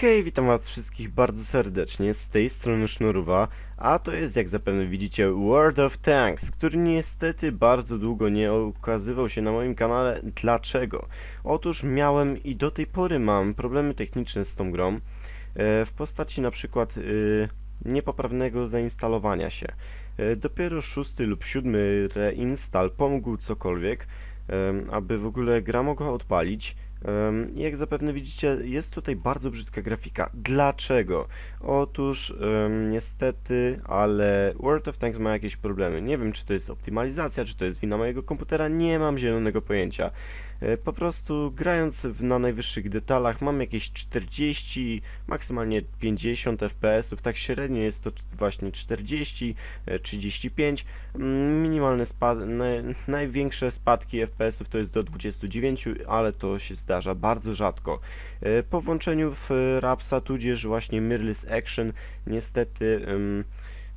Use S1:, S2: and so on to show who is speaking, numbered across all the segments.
S1: Hej, witam was wszystkich bardzo serdecznie, z tej strony Sznurowa, a to jest jak zapewne widzicie World of Tanks, który niestety bardzo długo nie ukazywał się na moim kanale. Dlaczego? Otóż miałem i do tej pory mam problemy techniczne z tą grą, e, w postaci na przykład e, niepoprawnego zainstalowania się. E, Dopiero szósty lub siódmy reinstall pomógł cokolwiek, aby w ogóle gra mogła odpalić. Jak zapewne widzicie, jest tutaj bardzo brzydka grafika. Dlaczego? Otóż em, niestety, ale World of Tanks ma jakieś problemy. Nie wiem, czy to jest optymalizacja, czy to jest wina mojego komputera, nie mam zielonego pojęcia. E, Po prostu grając w, na najwyższych detalach mam jakieś 40, maksymalnie 50 FPS-ów, tak średnio jest to właśnie 40, e, 35. Mm, Minimalne spad naj, największe spadki FPS-ów to jest do 29, ale to się zdarza bardzo rzadko. E, Po włączeniu w e, Rapsa, tudzież właśnie Mirrorless Action, niestety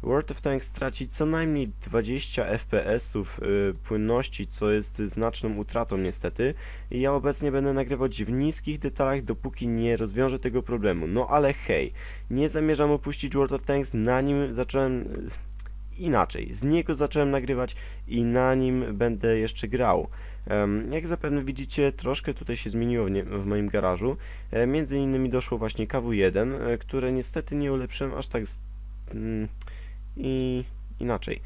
S1: World of Tanks traci co najmniej 20 FPS-ów y, płynności, co jest znaczną utratą niestety. I ja obecnie będę nagrywać w niskich detalach, dopóki nie rozwiążę tego problemu. No ale hej, nie zamierzam opuścić World of Tanks, na nim zacząłem... y, Inaczej, z niego zacząłem nagrywać i na nim będę jeszcze grał. Jak zapewne widzicie, troszkę tutaj się zmieniło w, nie, w moim garażu. E, Między innymi doszło właśnie KW1, e, które niestety nie ulepszyłem aż tak z, mm, i inaczej.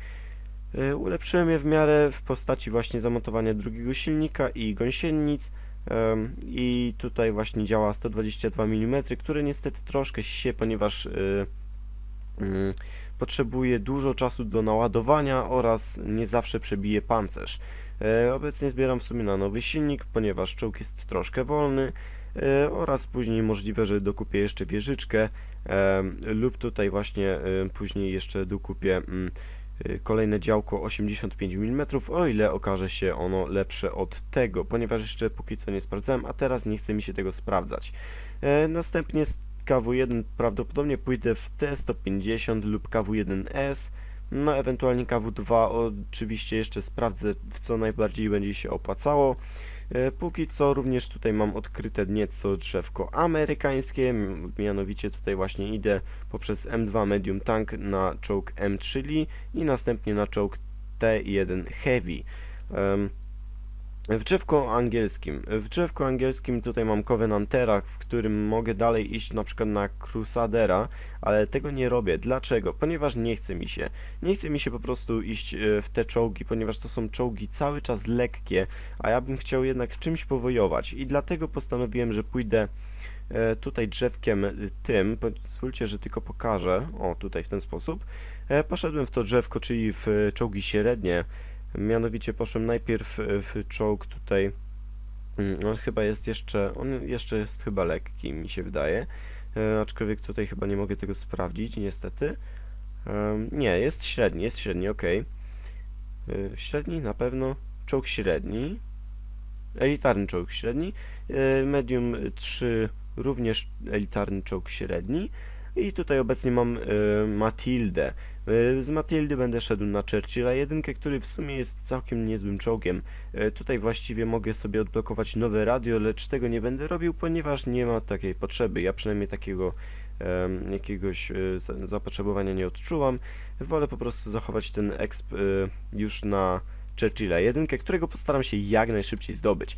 S1: E, Ulepszyłem je w miarę w postaci właśnie zamontowania drugiego silnika i gąsienic i tutaj właśnie działa 122 mm, które niestety troszkę się, ponieważ y, mm, potrzebuje dużo czasu do naładowania oraz nie zawsze przebije pancerz. E, Obecnie zbieram w sumie na nowy silnik, ponieważ czołg jest troszkę wolny e, oraz później możliwe, że dokupię jeszcze wieżyczkę e, lub tutaj właśnie e, później jeszcze dokupię mm, e, kolejne działko 85 mm, o ile okaże się ono lepsze od tego, ponieważ jeszcze póki co nie sprawdzałem, a teraz nie chce mi się tego sprawdzać. E, Następnie z KW1 prawdopodobnie pójdę w T150 lub KW1S, no ewentualnie KW2 oczywiście jeszcze sprawdzę w co najbardziej będzie się opłacało. E, Póki co również tutaj mam odkryte nieco drzewko amerykańskie, mianowicie tutaj właśnie idę poprzez M2 Medium Tank na czołg M3 Lee i następnie na czołg T1 Heavy. Em, W drzewku angielskim. W drzewku angielskim tutaj mam Covenantera, w którym mogę dalej iść na przykład na Crusadera, ale tego nie robię. Dlaczego? Ponieważ nie chce mi się. Nie chce mi się po prostu iść e, w te czołgi, ponieważ to są czołgi cały czas lekkie, a ja bym chciał jednak czymś powojować i dlatego postanowiłem, że pójdę e, tutaj drzewkiem e, tym, pozwólcie, że tylko pokażę, o tutaj w ten sposób. Poszedłem w to drzewko, czyli w czołgi średnie, mianowicie poszłem najpierw e, w czołg tutaj, mm, on chyba jest jeszcze, on jeszcze jest chyba lekki, mi się wydaje, e, aczkolwiek tutaj chyba nie mogę tego sprawdzić, niestety. Nie, jest średni, jest średni, ok. Średni na pewno, czołg średni, elitarny czołg średni, e, medium 3 również elitarny czołg średni i tutaj obecnie mam e, Matildę. E, Z Matildy będę szedł na Churchilla 1, który w sumie jest całkiem niezłym czołgiem. E, Tutaj właściwie mogę sobie odblokować nowe radio, lecz tego nie będę robił, ponieważ nie ma takiej potrzeby. Ja przynajmniej takiego jakiegoś e, za- zapotrzebowania nie odczuwam. Wolę po prostu zachować ten exp już na Churchilla 1, którego postaram się jak najszybciej zdobyć.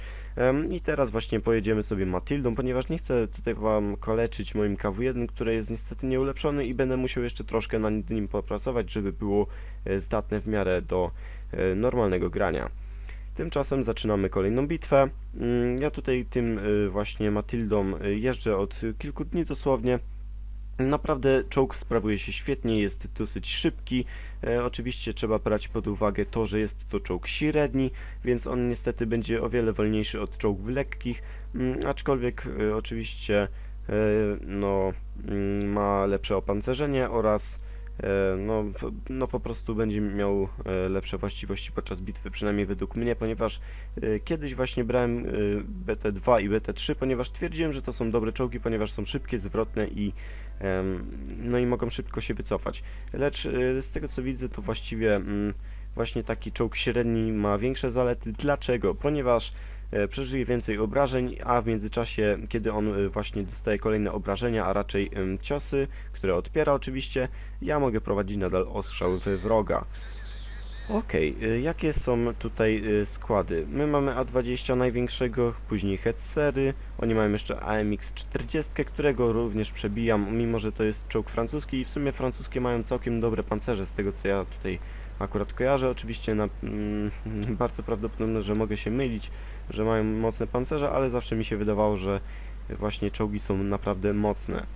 S1: I teraz właśnie pojedziemy sobie Matildą, ponieważ nie chcę tutaj wam kaleczyć moim KW1, który jest niestety nieulepszony i będę musiał jeszcze troszkę nad nim popracować, żeby było e, zdatne w miarę do e, normalnego grania. Tymczasem zaczynamy kolejną bitwę. Mm, Ja tutaj tym e, właśnie Matyldą e, jeżdżę od kilku dni dosłownie. Naprawdę czołg sprawuje się świetnie, jest dosyć szybki. E, oczywiście trzeba brać pod uwagę to, że jest to czołg średni, więc on niestety będzie o wiele wolniejszy od czołgów lekkich, mm, aczkolwiek e, oczywiście e, no, mm, ma lepsze opancerzenie oraz e, no, no po prostu będzie miał e, lepsze właściwości podczas bitwy, przynajmniej według mnie, ponieważ e, kiedyś właśnie brałem e, BT2 i BT3, ponieważ twierdziłem, że to są dobre czołgi, ponieważ są szybkie, zwrotne i no i mogą szybko się wycofać. Lecz e, z tego co widzę, to właściwie mm, właśnie taki czołg średni ma większe zalety. Dlaczego? Ponieważ e, przeżyje więcej obrażeń, a w międzyczasie, kiedy on e, właśnie dostaje kolejne obrażenia, a raczej ciosy, które odpiera oczywiście, ja mogę prowadzić nadal ostrzał w wroga. Okej, y, jakie są tutaj y, składy? My mamy A20 największego, później Hetzery, oni mają jeszcze AMX 40, którego również przebijam, mimo że to jest czołg francuski i w sumie francuskie mają całkiem dobre pancerze, z tego co ja tutaj akurat kojarzę. Oczywiście na, mm, bardzo prawdopodobne, że mogę się mylić, że mają mocne pancerze, ale zawsze mi się wydawało, że właśnie czołgi są naprawdę mocne.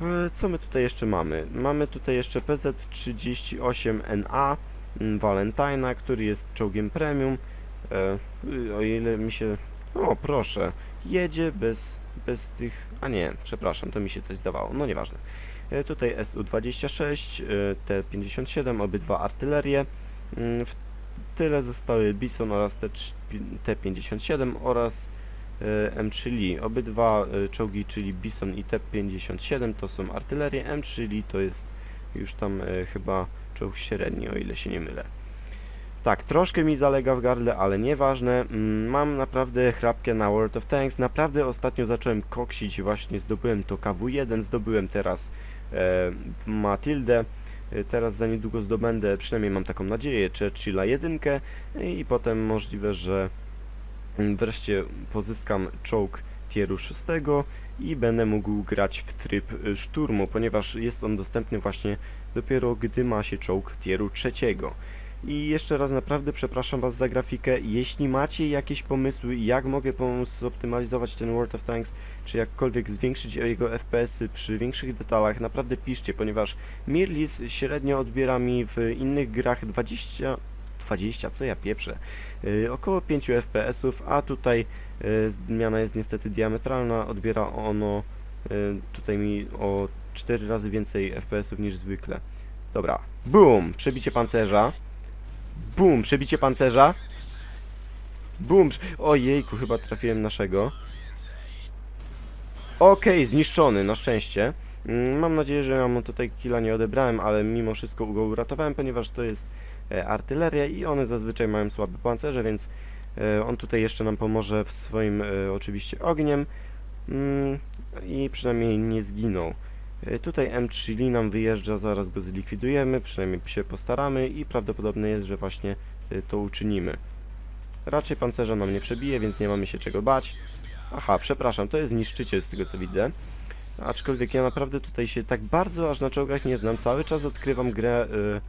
S1: E, Co my tutaj jeszcze mamy? Mamy tutaj jeszcze PZ38NA mm, Valentina, który jest czołgiem premium. E, o ile mi się... O, proszę. Jedzie bez, bez tych... A nie, przepraszam, to mi się coś zdawało. No nieważne. E, tutaj SU-26, e, T-57, obydwa artylerie. Mm, W tyle zostały Bison oraz T- T-57 oraz e, M3 Lee. Obydwa e, czołgi, czyli Bison i T-57 to są artylerie, M3 Lee to jest już tam e, chyba czołg średni, o ile się nie mylę. Tak, troszkę mi zalega w gardle, ale nieważne. Mm, Mam naprawdę chrapkę na World of Tanks. Naprawdę ostatnio zacząłem koksić, właśnie zdobyłem to KW1, zdobyłem teraz e, Matildę. E, Teraz za niedługo zdobędę, przynajmniej mam taką nadzieję, Churchilla 1 i potem możliwe, że mm, wreszcie pozyskam czołg tieru 6 i będę mógł grać w tryb y, szturmu, ponieważ jest on dostępny właśnie dopiero gdy ma się czołg tieru trzeciego. I jeszcze raz naprawdę przepraszam Was za grafikę. Jeśli macie jakieś pomysły, jak mogę pomóc zoptymalizować ten World of Tanks, czy jakkolwiek zwiększyć jego FPS-y przy większych detalach, naprawdę piszcie, ponieważ Mirlis średnio odbiera mi w innych grach 20... 20, co ja pieprzę? Yy, około 5 FPS-ów, a tutaj zmiana jest niestety diametralna, odbiera ono yy, tutaj mi o 4 razy więcej FPS-ów niż zwykle. Dobra, boom! Przebicie pancerza. Bum, przebicie pancerza. Prze- ojejku, chyba trafiłem naszego. Okej, zniszczony, na szczęście. Mm, Mam nadzieję, że ja mu tutaj killa nie odebrałem, ale mimo wszystko go uratowałem, ponieważ to jest e, artyleria i one zazwyczaj mają słabe pancerze, więc on tutaj jeszcze nam pomoże w swoim e, oczywiście ogniem mm, i przynajmniej nie zginął. E, Tutaj M3 Lee nam wyjeżdża, zaraz go zlikwidujemy, przynajmniej się postaramy i prawdopodobne jest, że właśnie e, to uczynimy. Raczej pancerza nam nie przebije, więc nie mamy się czego bać. Aha, przepraszam, to jest niszczyciel z tego co widzę. Aczkolwiek ja naprawdę tutaj się tak bardzo aż na czołgach nie znam, cały czas odkrywam grę y,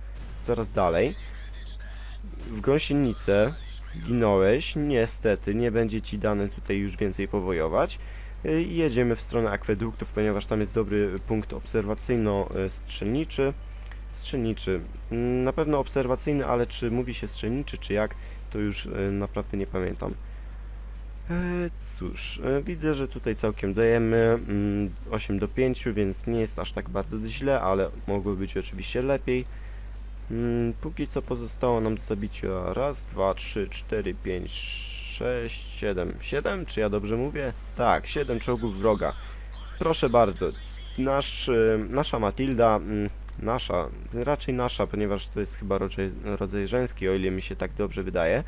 S1: coraz dalej. W gąsienicę zginąłeś, niestety nie będzie ci dane tutaj już więcej powojować. Y, jedziemy w stronę akweduktów, ponieważ tam jest dobry punkt obserwacyjno-strzelniczy. Strzelniczy. Mm, Na pewno obserwacyjny, ale czy mówi się strzelniczy, czy jak, to już y, naprawdę nie pamiętam. E, Cóż, e, widzę, że tutaj całkiem dajemy mm, 8 do 5, więc nie jest aż tak bardzo źle, ale mogło być oczywiście lepiej. Mm, Póki co pozostało nam do zabicia raz, dwa, trzy, cztery, pięć, sześć, siedem. Siedem? Czy ja dobrze mówię? Tak, siedem czołgów wroga. Proszę bardzo, nasz, e, nasza Matilda, mm, nasza, raczej nasza, ponieważ to jest chyba rodzaj, rodzaj żeński, o ile mi się tak dobrze wydaje,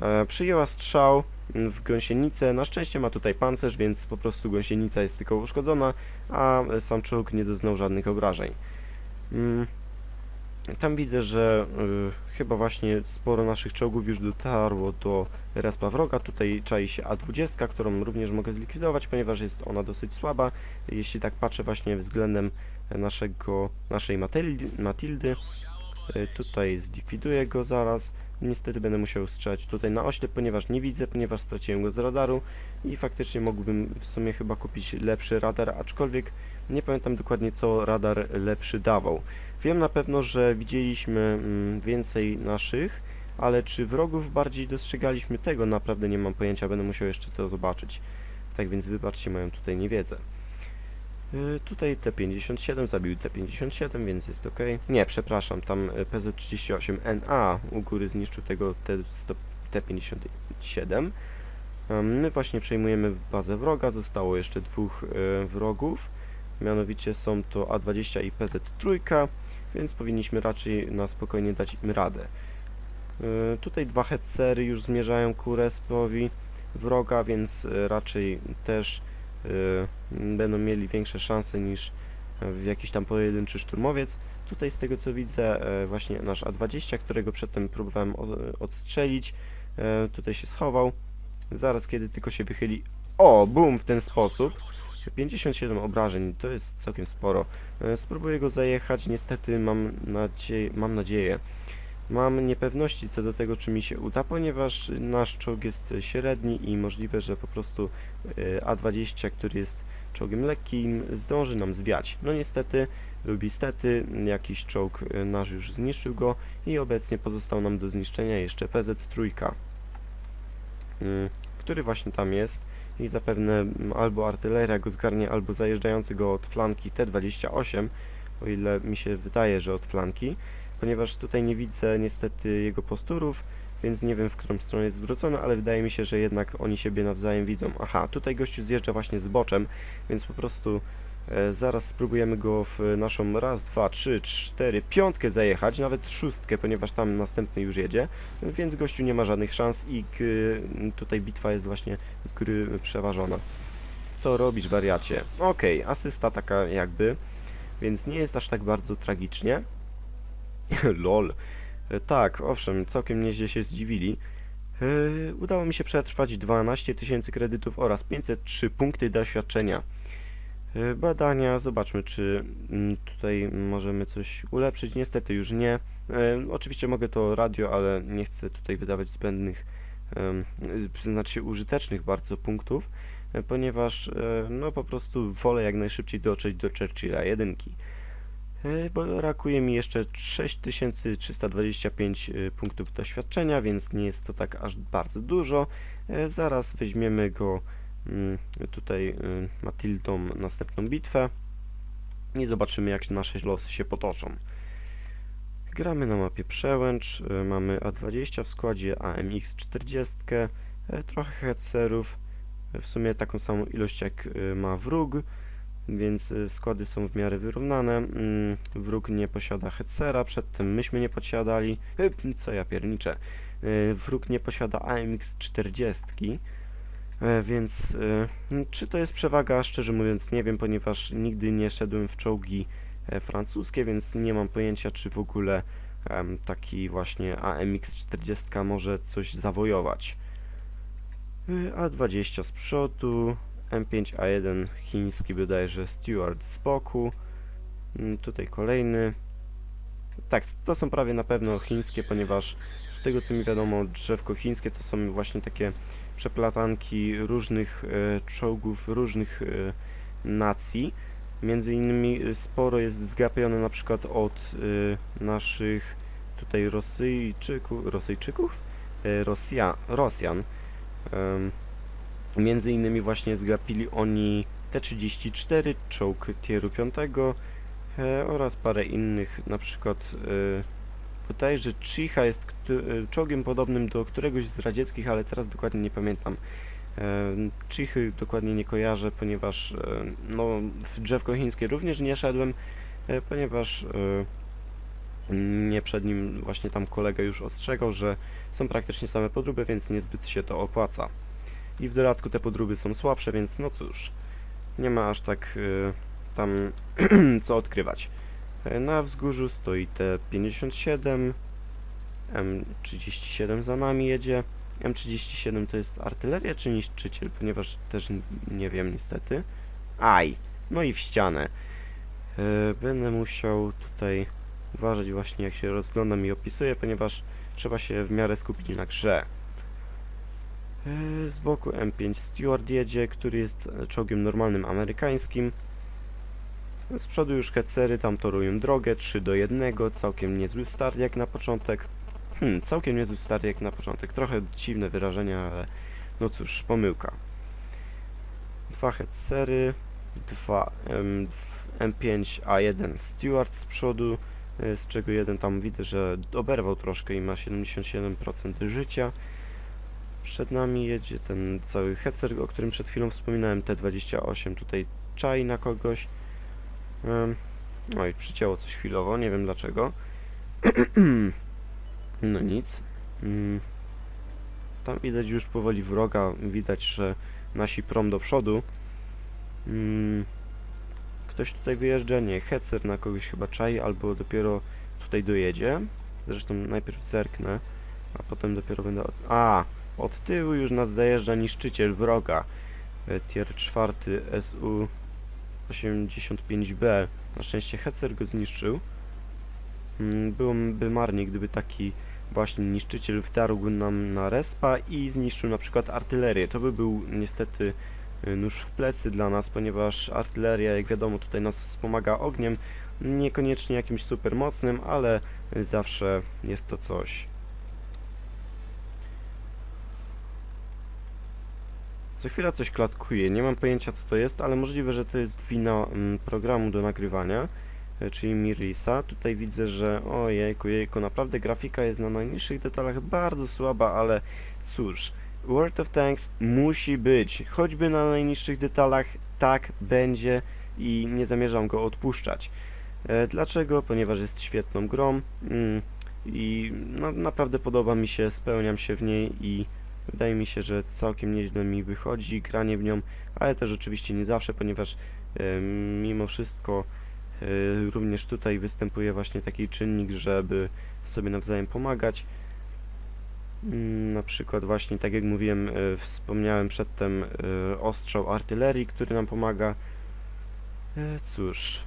S1: e, przyjęła strzał mm, w gąsienicę. Na szczęście ma tutaj pancerz, więc po prostu gąsienica jest tylko uszkodzona, a sam czołg nie doznał żadnych obrażeń. Tam widzę, że y, chyba właśnie sporo naszych czołgów już dotarło do respa wroga. Tutaj czai się A20, którą również mogę zlikwidować, ponieważ jest ona dosyć słaba. Jeśli tak patrzę właśnie względem naszego, naszej Matildy, tutaj zlikwiduję go zaraz. Niestety będę musiał strzelać tutaj na oślep, ponieważ nie widzę, ponieważ straciłem go z radaru i faktycznie mógłbym w sumie chyba kupić lepszy radar, aczkolwiek nie pamiętam dokładnie co radar lepszy dawał. Wiem na pewno, że widzieliśmy mm, więcej naszych, ale czy wrogów bardziej dostrzegaliśmy tego, naprawdę nie mam pojęcia, będę musiał jeszcze to zobaczyć. Tak więc wybaczcie moją tutaj niewiedzę. Y, Tutaj T57 zabił T57, więc jest ok. Nie, przepraszam, tam y, PZ38NA u góry zniszczył tego T100 T57. Em, My właśnie przejmujemy bazę wroga, zostało jeszcze dwóch y, wrogów. Mianowicie są to A20 i PZ3, więc powinniśmy raczej na spokojnie dać im radę. Tutaj dwa headsery już zmierzają ku respowi wroga, więc raczej też będą mieli większe szanse niż jakiś tam pojedynczy szturmowiec. Tutaj z tego co widzę e, właśnie nasz A20, którego przedtem próbowałem odstrzelić, e, tutaj się schował. Zaraz kiedy tylko się wychyli, o, boom, w ten sposób. 57 obrażeń, to jest całkiem sporo. E, Spróbuję go zajechać, niestety mam, nadzie mam nadzieję. Mam niepewności co do tego, czy mi się uda, ponieważ nasz czołg jest średni i możliwe, że po prostu e, A20, który jest czołgiem lekkim, zdąży nam zwiać. No niestety, lub istety, jakiś czołg e, nasz już zniszczył go i obecnie pozostał nam do zniszczenia jeszcze PZ-3, mm, który właśnie tam jest i zapewne albo artyleria go zgarnie, albo zajeżdżający go od flanki T-28, o ile mi się wydaje, że od flanki, ponieważ tutaj nie widzę niestety jego posturów, więc nie wiem w którą stronę jest zwrócony, ale wydaje mi się, że jednak oni siebie nawzajem widzą. Aha, tutaj gościu zjeżdża właśnie z boczem, więc po prostu e, zaraz spróbujemy go w naszą raz, dwa, trzy, cztery, piątkę zajechać, nawet szóstkę, ponieważ tam następny już jedzie, więc gościu nie ma żadnych szans i k, tutaj bitwa jest właśnie z góry przeważona. Co robisz, wariacie? Okej, asysta taka jakby, więc nie jest aż tak bardzo tragicznie. LOL. E, Tak, owszem, całkiem nieźle się zdziwili. E, Udało mi się przetrwać 12 tysięcy kredytów oraz 503 punkty doświadczenia. E, Badania, zobaczmy czy mm, tutaj możemy coś ulepszyć. Niestety już nie. Oczywiście mogę to radio, ale nie chcę tutaj wydawać zbędnych, em, y, znaczy użytecznych bardzo punktów, ponieważ no po prostu wolę jak najszybciej dotrzeć do Churchilla jedynki. E, Bo brakuje mi jeszcze 6325 e, punktów doświadczenia, więc nie jest to tak aż bardzo dużo. E, Zaraz weźmiemy go mm, tutaj Matildą następną bitwę i zobaczymy jak nasze losy się potoczą. Gramy na mapie Przełęcz, mamy A20 w składzie, AMX 40, y, trochę headserów, w sumie taką samą ilość jak ma wróg, więc y, składy są w miarę wyrównane. Mm, Wróg nie posiada headsera, przedtem myśmy nie posiadali, y, co ja pierniczę, Y, wróg nie posiada AMX 40, E, Więc czy to jest przewaga? Szczerze mówiąc nie wiem, ponieważ nigdy nie szedłem w czołgi e, francuskie, więc nie mam pojęcia, czy w ogóle taki właśnie AMX-40 może coś zawojować. E, A20 z przodu, M5A1 chiński bodajże Stewart z boku, Mm, tutaj kolejny. Tak, to są prawie na pewno chińskie, ponieważ z tego co mi wiadomo, drzewko chińskie to są właśnie takie przeplatanki różnych e, czołgów, różnych e, nacji. Między innymi sporo jest zgapione na przykład od e, naszych tutaj Rosyjczyków, Rosyjczyków? Rosja, Rosjan. Między innymi właśnie zgapili oni T-34, czołg tieru 5 e, oraz parę innych, na przykład e, Bodajże Chicha jest e, czołgiem podobnym do któregoś z radzieckich, ale teraz dokładnie nie pamiętam. E, Chichy dokładnie nie kojarzę, ponieważ e, no, w drzewko chińskie również nie szedłem, ponieważ e, mnie przed nim właśnie tam kolega już ostrzegał, że są praktycznie same podróby, więc niezbyt się to opłaca. I w dodatku te podróby są słabsze, więc no cóż, nie ma aż tak e, tam co odkrywać. E, Na wzgórzu stoi T57, M37 za nami jedzie. M37 to jest artyleria czy niszczyciel, ponieważ też nie wiem niestety. Aj, no i w ścianę. E, Będę musiał tutaj uważać właśnie jak się rozglądam i opisuję, ponieważ trzeba się w miarę skupić na grze. E, Z boku M5 Stewart jedzie, który jest czołgiem normalnym amerykańskim. Z przodu już headsery tam torują drogę 3 do 1, całkiem niezły start jak na początek. Hmm, całkiem niezły start jak na początek. Trochę dziwne wyrażenia, ale no cóż, pomyłka. Dwa headsery. dwa em, M5A1 Stewart z przodu, e, z czego jeden tam widzę, że oberwał troszkę i ma 77% życia. Przed nami jedzie ten cały hecer, o którym przed chwilą wspominałem, T28, tutaj czai na kogoś. Em, No przycięło coś chwilowo, nie wiem dlaczego. No nic. Mm. Tam widać już powoli wroga, widać, że nasi prom do przodu. Mm. Ktoś tutaj wyjeżdża? Nie, Hecer na kogoś chyba czai, albo dopiero tutaj dojedzie. Zresztą najpierw zerknę, a potem dopiero będę... A! Od tyłu już nas zajeżdża niszczyciel wroga. E, Tier 4 SU 85B. Na szczęście Hecer go zniszczył. Mm, Byłoby marnie, gdyby taki właśnie niszczyciel wdarł nam na respa i zniszczył na przykład artylerię. To by był niestety y, nóż w plecy dla nas, ponieważ artyleria, jak wiadomo, tutaj nas wspomaga ogniem, niekoniecznie jakimś super mocnym, ale zawsze jest to coś. Co chwila coś klatkuje, nie mam pojęcia co to jest, ale możliwe, że to jest wina mm, programu do nagrywania, y, czyli Mirisa. Tutaj widzę, że ojejku, jejku, naprawdę grafika jest na najniższych detalach bardzo słaba, ale cóż, World of Tanks musi być, choćby na najniższych detalach, tak będzie i nie zamierzam go odpuszczać. E, dlaczego? Ponieważ jest świetną grą mm, i no, naprawdę podoba mi się, spełniam się w niej i wydaje mi się, że całkiem nieźle mi wychodzi granie w nią, ale też oczywiście nie zawsze, ponieważ e, mimo wszystko e, również tutaj występuje właśnie taki czynnik, żeby sobie nawzajem pomagać. Mm, Na przykład właśnie, tak jak mówiłem, e, wspomniałem przedtem ostrzał artylerii, który nam pomaga. Cóż,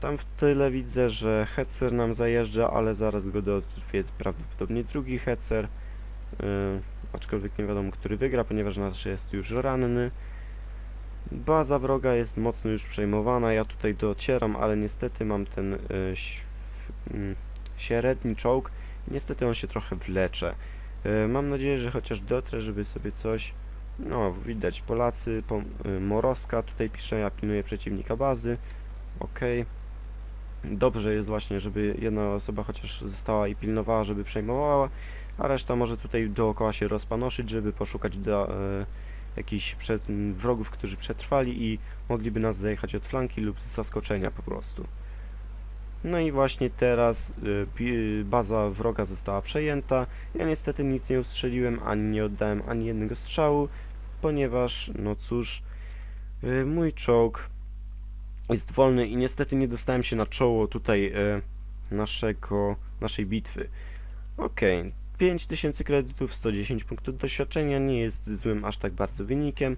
S1: tam w tyle widzę, że Hetzer nam zajeżdża, ale zaraz go dotrwie prawdopodobnie drugi Hetzer. Aczkolwiek nie wiadomo, który wygra, ponieważ nasz jest już ranny. Baza wroga jest mocno już przejmowana, ja tutaj docieram, ale niestety mam ten ś- mm, średni czołg. Niestety on się trochę wlecze. E, Mam nadzieję, że chociaż dotrę, żeby sobie coś... No, widać, Polacy, po, y, Morowska tutaj pisze, ja pilnuję przeciwnika bazy. Okej. Dobrze jest właśnie, żeby jedna osoba chociaż została i pilnowała, żeby przejmowała, a reszta może tutaj dookoła się rozpanoszyć, żeby poszukać do, e, jakichś przed, wrogów, którzy przetrwali i mogliby nas zajechać od flanki lub z zaskoczenia po prostu. No i właśnie teraz y, pi- baza wroga została przejęta. Ja niestety nic nie ustrzeliłem, ani nie oddałem ani jednego strzału, ponieważ, no cóż, y, mój czołg jest wolny i niestety nie dostałem się na czoło tutaj naszego, naszej bitwy. Okej, 5000 kredytów, 110 punktów doświadczenia nie jest złym aż tak bardzo wynikiem.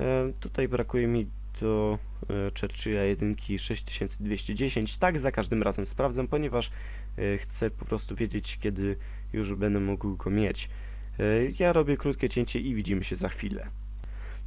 S1: E, tutaj brakuje mi do e, Churchilla 1 6210. Tak za każdym razem sprawdzam, ponieważ e, chcę po prostu wiedzieć, kiedy już będę mógł go mieć. Ja robię krótkie cięcie i widzimy się za chwilę.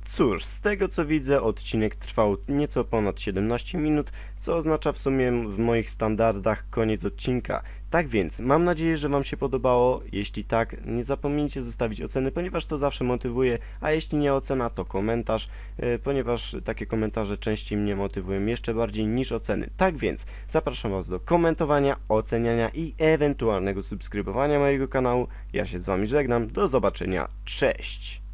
S1: Cóż, z tego co widzę, odcinek trwał nieco ponad 17 minut, co oznacza w sumie w moich standardach koniec odcinka. Tak więc, mam nadzieję, że Wam się podobało. Jeśli tak, nie zapomnijcie zostawić oceny, ponieważ to zawsze motywuje, a jeśli nie ocena, to komentarz, e, ponieważ takie komentarze częściej mnie motywują jeszcze bardziej niż oceny. Tak więc, zapraszam Was do komentowania, oceniania i ewentualnego subskrybowania mojego kanału. Ja się z Wami żegnam, do zobaczenia, cześć!